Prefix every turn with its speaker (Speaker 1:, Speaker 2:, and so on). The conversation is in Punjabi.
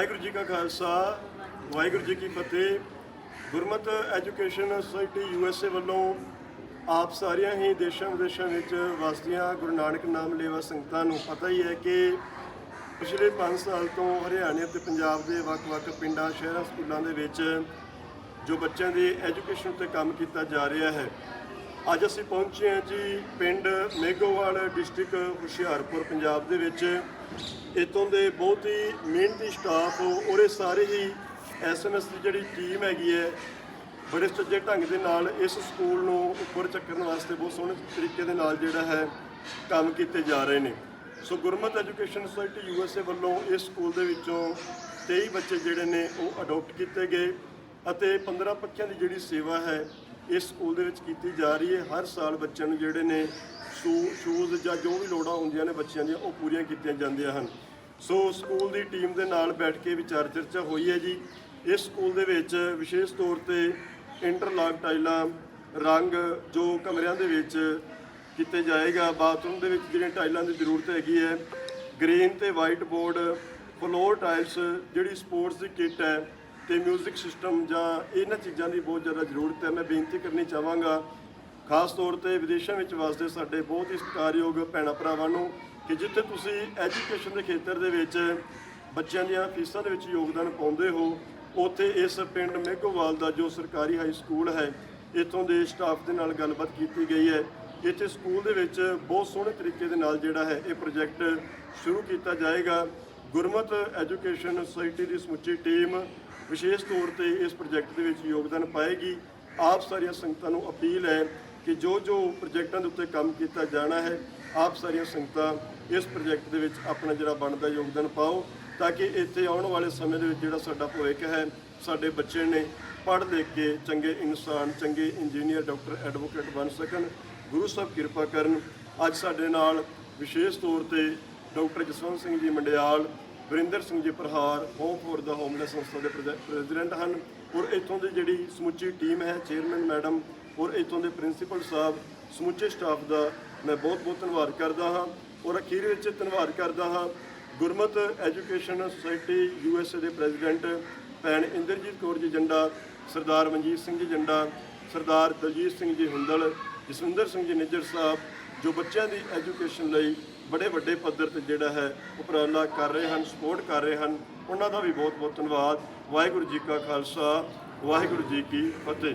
Speaker 1: ਵਾਹਿਗੁਰੂ ਜੀ ਕਾ ਖਾਲਸਾ, ਵਾਹਿਗੁਰੂ ਜੀ ਕੀ ਫਤਿਹ। ਗੁਰਮਤ ਐਜੂਕੇਸ਼ਨ ਸੁਸਾਇਟੀ ਯੂਐਸਏ ਵੱਲੋਂ ਆਪ ਸਾਰੀਆਂ ਹੀ ਦੇਸ਼ਾਂ ਵਿਦੇਸ਼ਾਂ ਵਿੱਚ ਵਸਦੀਆਂ ਗੁਰੂ ਨਾਨਕ ਨਾਮ ਲੇਵਾ ਸੰਗਤਾਂ ਨੂੰ ਪਤਾ ਹੀ ਹੈ ਕਿ ਪਿਛਲੇ 5 ਸਾਲ ਤੋਂ ਹਰਿਆਣੇ ਅਤੇ ਪੰਜਾਬ ਦੇ ਵੱਖ-ਵੱਖ ਪਿੰਡਾਂ, ਸ਼ਹਿਰਾਂ, ਸਕੂਲਾਂ ਦੇ ਵਿੱਚ ਜੋ ਬੱਚਿਆਂ ਦੀ ਐਜੂਕੇਸ਼ਨ ਤੇ ਕੰਮ ਕੀਤਾ ਜਾ ਰਿਹਾ ਹੈ ਅੱਜ ਅਸੀਂ ਪਹੁੰਚੇ ਹਾਂ ਜੀ ਪਿੰਡ ਮੇਗੋਵਾਲ ਡਿਸਟ੍ਰਿਕਟ ਹੁਸ਼ਿਆਰਪੁਰ, ਪੰਜਾਬ ਦੇ ਵਿੱਚ। ਇਤੋਂ ਦੇ ਬਹੁਤ ਹੀ ਮਿਹਨਤੀ ਸਟਾਫ ਔਰ ਇਹ ਸਾਰੇ ਹੀ ਐਸਐਮਐਸ ਦੀ ਜਿਹੜੀ ਟੀਮ ਹੈਗੀ ਹੈ, ਬੜੇ ਸੁਚੱਜੇ ਢੰਗ ਦੇ ਨਾਲ ਇਸ ਸਕੂਲ ਨੂੰ ਉੱਪਰ ਚੱਕਣ ਵਾਸਤੇ ਬਹੁਤ ਸੋਹਣੇ ਤਰੀਕੇ ਦੇ ਨਾਲ ਜਿਹੜਾ ਹੈ ਕੰਮ ਕੀਤੇ ਜਾ ਰਹੇ ਨੇ। So Gurmat education society USA ਵੱਲੋਂ ਇਸ ਸਕੂਲ ਦੇ ਵਿੱਚੋਂ 23 ਬੱਚੇ ਜਿਹੜੇ ਨੇ ਉਹ ਅਡਾਪਟ ਕੀਤੇ ਗਏ ਅਤੇ 15 ਪੱਖਿਆਂ ਦੀ ਜਿਹੜੀ ਸੇਵਾ ਹੈ ਇਸ ਸਕੂਲ ਦੇ ਵਿੱਚ ਕੀਤੀ ਜਾ ਰਹੀ ਹੈ। ਹਰ ਸਾਲ ਬੱਚਿਆਂ ਨੂੰ ਜਿਹੜੇ ਨੇ ਸ਼ੂ, ਸ਼ੂਜ਼ ਜਾਂ ਜੋ ਵੀ ਲੋੜਾਂ ਹੁੰਦੀਆਂ ਨੇ ਬੱਚਿਆਂ ਦੀਆਂ, ਉਹ ਪੂਰੀਆਂ ਕੀਤੀਆਂ ਜਾਂਦੀਆਂ ਹਨ। ਸੋ ਸਕੂਲ ਦੀ ਟੀਮ ਦੇ ਨਾਲ ਬੈਠ ਕੇ ਵਿਚਾਰ ਚਰਚਾ ਹੋਈ ਹੈ ਜੀ। ਇਸ ਸਕੂਲ ਦੇ ਵਿੱਚ ਵਿਸ਼ੇਸ਼ ਤੌਰ ਤੇ ਇੰਟਰਲਾਕ ਟਾਈਲਾਂ, ਰੰਗ ਜੋ ਕਮਰਿਆਂ ਦੇ ਵਿੱਚ ਕੀਤੇ ਜਾਏਗਾ, ਬਾਥਰੂਮ ਦੇ ਵਿੱਚ ਜਿਹੜੀਆਂ ਟਾਈਲਾਂ ਦੀ ਜ਼ਰੂਰਤ ਹੈਗੀ ਹੈ, ਗ੍ਰੀਨ ਤੇ ਵਾਈਟ ਬੋਰਡ ਫਲੋਰ ਟਾਈਲਸ ਜਿਹੜੀ ਸਪੋਰਟਸ ਦੀ ਕਿੱਟ ਹੈ ਤੇ 뮤직 ਸਿਸਟਮ ਜਾਂ ਇਹਨਾਂ ਚੀਜ਼ਾਂ ਦੀ ਬਹੁਤ ਜ਼ਿਆਦਾ ਜ਼ਰੂਰਤ ਹੈ। ਮੈਂ ਬੇਨਤੀ ਕਰਨੀ ਚਾਹਾਂਗਾ, ਖਾਸ ਤੌਰ ਤੇ ਵਿਦੇਸ਼ਾਂ ਵਿੱਚ ਵਸਦੇ ਸਾਡੇ ਬਹੁਤ ਹੀ ਸਤਿਕਾਰਯੋਗ ਭੈਣਾਂ ਭਰਾਵਾਂ ਨੂੰ ਕਿ ਜਿੱਥੇ ਤੁਸੀਂ ਐਜੂਕੇਸ਼ਨ ਦੇ ਖੇਤਰ ਦੇ ਵਿੱਚ ਬੱਚਿਆਂ ਦੀਆਂ ਫੀਸਾਂ ਦੇ ਵਿੱਚ ਯੋਗਦਾਨ ਪਾਉਂਦੇ ਹੋ, ਉੱਥੇ ਇਸ ਪਿੰਡ ਮੇਘੋਵਾਲ ਦਾ ਜੋ ਸਰਕਾਰੀ ਹਾਈ ਸਕੂਲ ਹੈ, ਇੱਥੋਂ ਦੇ ਸਟਾਫ ਦੇ ਨਾਲ ਗੱਲਬਾਤ ਕੀਤੀ ਗਈ ਹੈ। ਇੱਥੇ ਸਕੂਲ ਦੇ ਵਿੱਚ ਬਹੁਤ ਸੋਹਣੇ ਤਰੀਕੇ ਦੇ ਨਾਲ ਜਿਹੜਾ ਹੈ, ਇਹ ਪ੍ਰੋਜੈਕਟ ਸ਼ੁਰੂ ਕੀਤਾ ਜਾਏਗਾ। ਗੁਰਮਤ ਐਜੂਕੇਸ਼ਨ ਸੁਸਾਇਟੀ ਦੀ ਸਮੁੱਚੀ ਟੀਮ ਵਿਸ਼ੇਸ਼ ਤੌਰ ਤੇ ਇਸ ਪ੍ਰੋਜੈਕਟ ਦੇ ਵਿੱਚ ਯੋਗਦਾਨ ਪਾਏਗੀ। ਆਪ ਸਾਰੀਆਂ ਸੰਗਤਾਂ ਨੂੰ ਅਪੀਲ ਹੈ ਕਿ ਜੋ ਜੋ ਪ੍ਰੋਜੈਕਟਾਂ ਦੇ ਉੱਤੇ ਕੰਮ ਕੀਤਾ ਜਾਣਾ ਹੈ, ਆਪ ਸਾਰੀਆਂ ਸੰਗਤਾਂ ਇਸ ਪ੍ਰੋਜੈਕਟ ਦੇ ਵਿੱਚ ਆਪਣਾ ਜਿਹੜਾ ਬਣਦਾ ਯੋਗਦਾਨ ਪਾਓ ਤਾਂ ਕਿ ਇੱਥੇ ਆਉਣ ਵਾਲੇ ਸਮੇਂ ਦੇ ਵਿੱਚ ਜਿਹੜਾ ਸਾਡਾ ਭਵਿੱਖ ਹੈ, ਸਾਡੇ ਬੱਚੇ ਨੇ ਪੜ੍ਹ ਲਿਖ ਕੇ ਚੰਗੇ ਇਨਸਾਨ, ਚੰਗੇ ਇੰਜੀਨੀਅਰ, ਡਾਕਟਰ, ਐਡਵੋਕੇਟ ਬਣ ਸਕਣ। ਗੁਰੂ ਸਾਹਿਬ ਕਿਰਪਾ ਕਰਨ, ਅੱਜ ਸਾਡੇ ਨਾਲ ਵਿਸ਼ੇਸ਼ ਤੌਰ ਤੇ doctor Jaswant Singh ji Mandial Varinder Singh ji Prahar home for the homeless ਸੰਸਥਾ ਦੇ ਪ੍ਰੈਜ਼ੀ- ਪ੍ਰੈਜ਼ੀਡੈਂਟ ਹਨ। ਔਰ ਇੱਥੋਂ ਦੀ ਜਿਹੜੀ ਸਮੁੱਚੀ ਟੀਮ ਹੈ ਚੇਅਰਮੈਨ ਮੈਡਮ ਔਰ ਇੱਥੋਂ ਦੇ ਪ੍ਰਿੰਸੀਪਲ ਸਾਹਿਬ, ਸਮੁੱਚੇ ਸਟਾਫ ਦਾ ਮੈਂ ਬਹੁਤ ਬਹੁਤ ਧੰਨਵਾਦ ਕਰਦਾ ਹਾਂ। ਔਰ ਅਖੀਰ ਵਿੱਚ ਧੰਨਵਾਦ ਕਰਦਾ ਹਾਂ ਗੁਰਮਤ ਐਜੂਕੇਸ਼ਨ ਸੁਸਾਇਟੀ ਯੂਐਸਏ ਦੇ ਪ੍ਰੈਜ਼ੀਡੈਂਟ ਭੈਣ ਇੰਦਰਜੀਤ ਕੌਰ ਜੀ ਜੰਡਾ, ਸਰਦਾਰ ਮਨਜੀਤ ਸਿੰਘ ਜੀ ਜੰਡਾ, ਸਰਦਾਰ ਦਲਜੀਤ ਸਿੰਘ ਜੀ ਹੁੰਦਲ, ਜਸਵਿੰਦਰ ਸਿੰਘ ਜੀ ਨਿੱਜਰ ਸਾਹਿਬ ਜੋ ਬੱਚਿਆਂ ਦੀ ਐਜੂਕੇਸ਼ਨ ਲਈ ਬੜੇ ਵੱਡੇ ਪੱਧਰ ਤੇ ਜਿਹੜਾ ਹੈ ਉਪਰਾਲਾ ਕਰ ਰਹੇ ਹਨ, ਸਪੋਰਟ ਕਰ ਰਹੇ ਹਨ, ਉਹਨਾਂ ਦਾ ਵੀ ਬਹੁਤ ਬਹੁਤ ਧੰਨਵਾਦ। ਵਾਹਿਗੁਰੂ ਜੀ ਕਾ ਖਾਲਸਾ, ਵਾਹਿਗੁਰੂ ਜੀ ਕੀ ਫਤਿਹ।